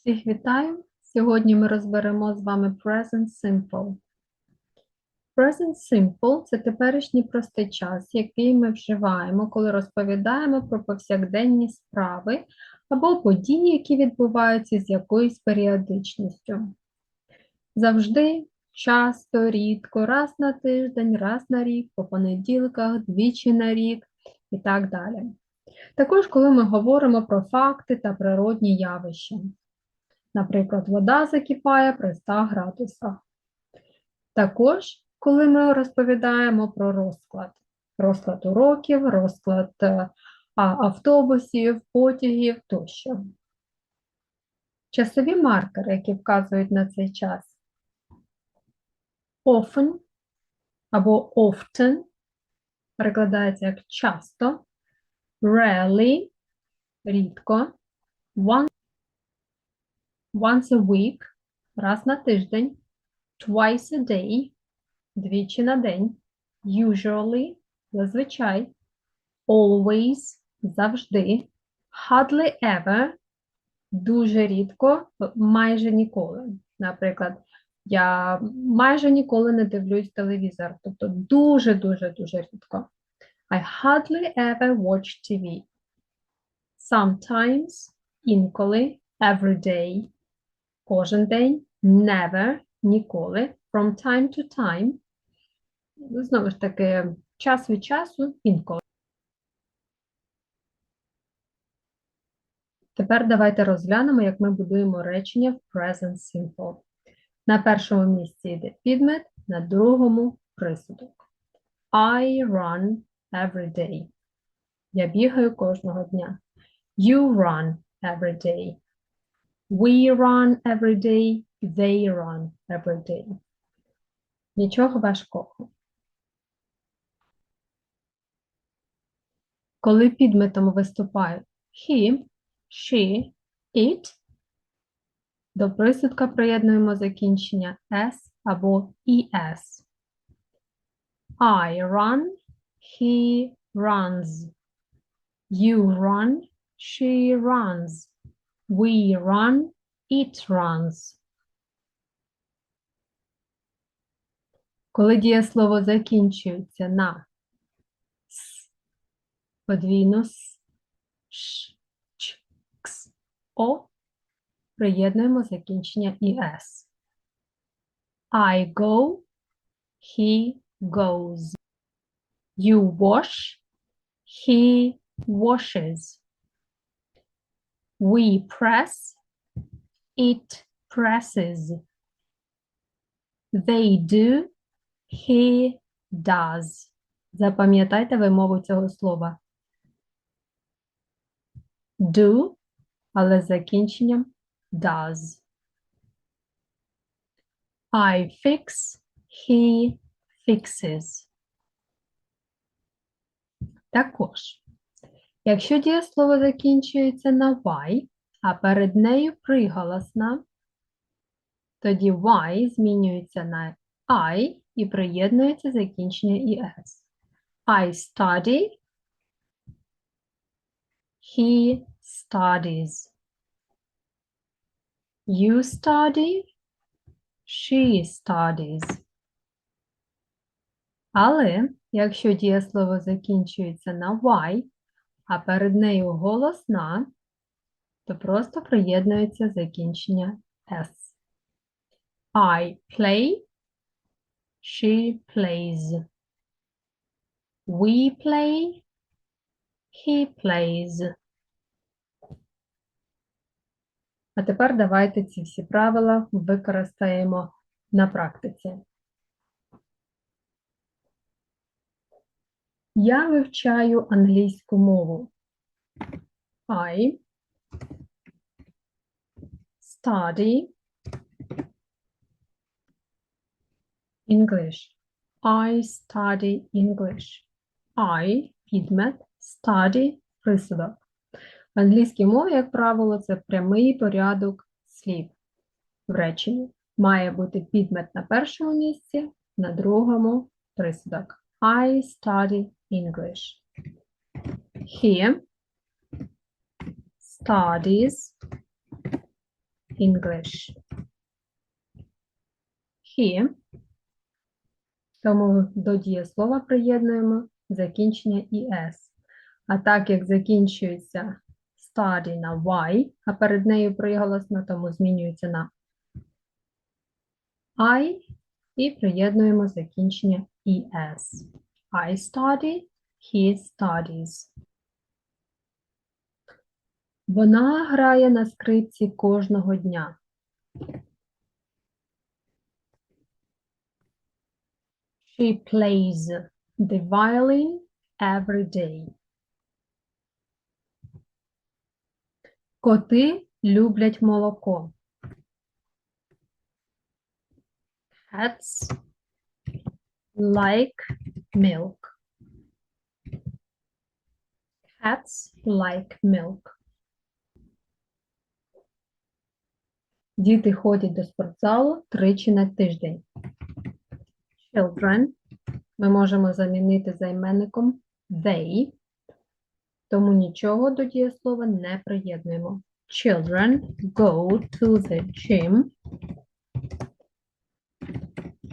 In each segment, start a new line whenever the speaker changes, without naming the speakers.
Всіх вітаю! Сьогодні ми розберемо з вами Present Simple. Present Simple – це теперішній простий час, який ми вживаємо, коли розповідаємо про повсякденні справи або події, які відбуваються з якоюсь періодичністю. Завжди, часто, рідко, раз на тиждень, раз на рік, по понеділках, двічі на рік і так далі. Також, коли ми говоримо про факти та природні явища. Наприклад, вода закипає при 100 градусах. Також, коли ми розповідаємо про розклад, розклад уроків, розклад е, автобусів, потягів тощо. Часові маркери, які вказують на цей час. Often або often перекладається як часто, rarely – рідко, once once a week – раз на тиждень, twice a day – двічі на день, usually – зазвичай, always – завжди, hardly ever – дуже рідко, майже ніколи. Наприклад, я майже ніколи не дивлюсь телевізор, тобто дуже-дуже-дуже рідко. I hardly ever watch TV. Sometimes – інколи, every day – кожен день, never – ніколи, from time to time. Знову ж таки, час від часу, інколи. Тепер давайте розглянемо, як ми будуємо речення в present simple. На першому місці йде підмет, на другому присудок. I run every day. Я бігаю кожного дня. You run every day. We run every day. They run every day. Нічого важкого. Коли підметом виступають he, she, it, до присудка приєднуємо закінчення s або es. I run, he runs. You run, she runs. We run, it runs. Коли дієслово закінчується на с, подвійно с, ш, ч, кс, о, приєднуємо закінчення іс. I go, he goes. You wash, he washes. We press, it presses. They do, he does. Запам'ятайте вимову цього слова. Do, але з закінченням does. I fix, he fixes. Також, якщо дієслово закінчується на y, а перед нею приголосна, тоді y змінюється на I і приєднується закінчення «es». I study, he studies. You study, she studies. Але якщо дієслово закінчується на y, а перед нею голосна, то просто приєднується закінчення s. I play, she plays. We play, he plays. А тепер давайте ці всі правила використаємо на практиці. Я вивчаю англійську мову. I study English. I study English. I підмет, study присудок. В англійській мові, як правило, це прямий порядок слів в реченні. Має бути підмет на першому місці, на другому присудок. I study English. He studies English. He. Тому до дієслова приєднуємо закінчення «es». А так як закінчується study на y, а перед нею приголосно, тому змінюється на I і приєднуємо закінчення «es». I study, he studies. Вона грає на скрипці кожного дня. She plays the violin every day. Коти люблять молоко. Cats like milk. Cats like milk. Діти ходять до спортзалу тричі на тиждень. Children ми можемо замінити займенником they, тому нічого до дієслова не приєднуємо. Children go to the gym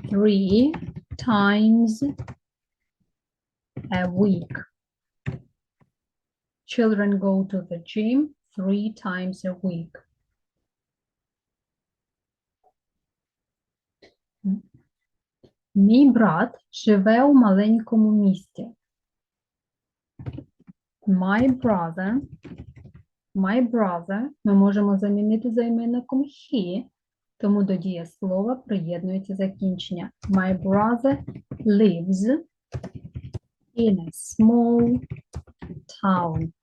three times a week. Children go to the gym three times a week. Мій брат живе у маленькому місті. My brother. My brother ми можемо замінити займенником he, тому до дієслова приєднується закінчення. My brother lives in a small town.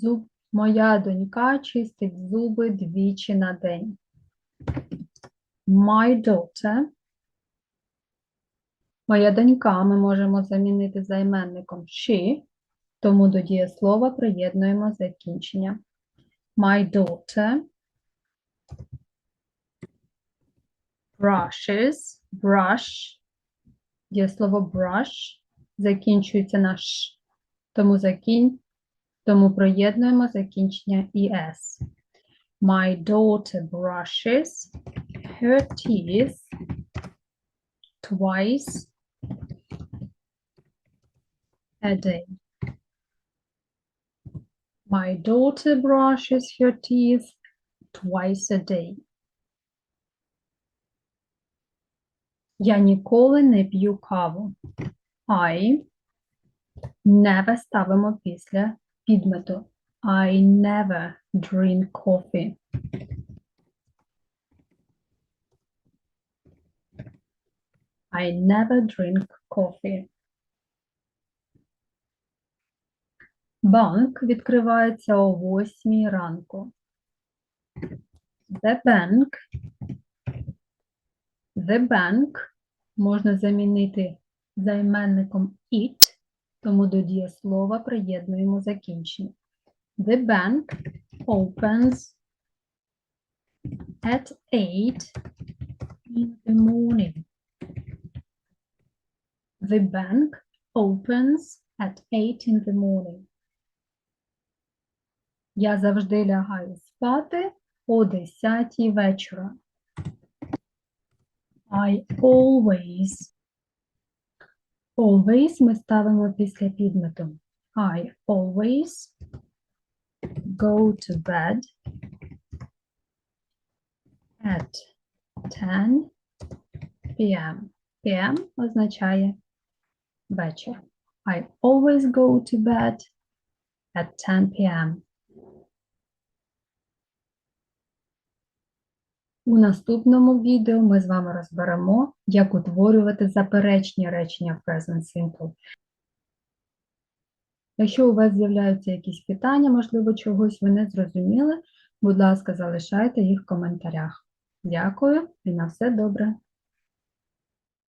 Зуб, моя донька чистить зуби двічі на день. My daughter. Моя донька ми можемо замінити займенником she, тому до дієслова приєднуємо закінчення. My daughter brushes, brush, дієслово brush закінчується на ш, тому закінь, тому приєднуємо закінчення es. My daughter brushes her teeth twice a day. My daughter brushes her teeth twice a day. Я ніколи не п'ю каву. I never ставимо після підмету. I never drink coffee. I never drink coffee. Банк відкривається о 8 ранку. The bank. The bank можна замінити займенником it, тому до дієслова приєднуємо закінчення. The bank opens at 8 in the morning. The bank opens at 8 in the morning. Я завжди лягаю спати о 10 вечора. I always. Always ми ставимо після підмету. I always go to bed at 10 p.m. p.m. означає вечір. I always go to bed at 10 p.m. У наступному відео ми з вами розберемо, як утворювати заперечні речення в Present Simple. Якщо у вас з'являються якісь питання, можливо, чогось ви не зрозуміли, будь ласка, залишайте їх в коментарях. Дякую і на все добре!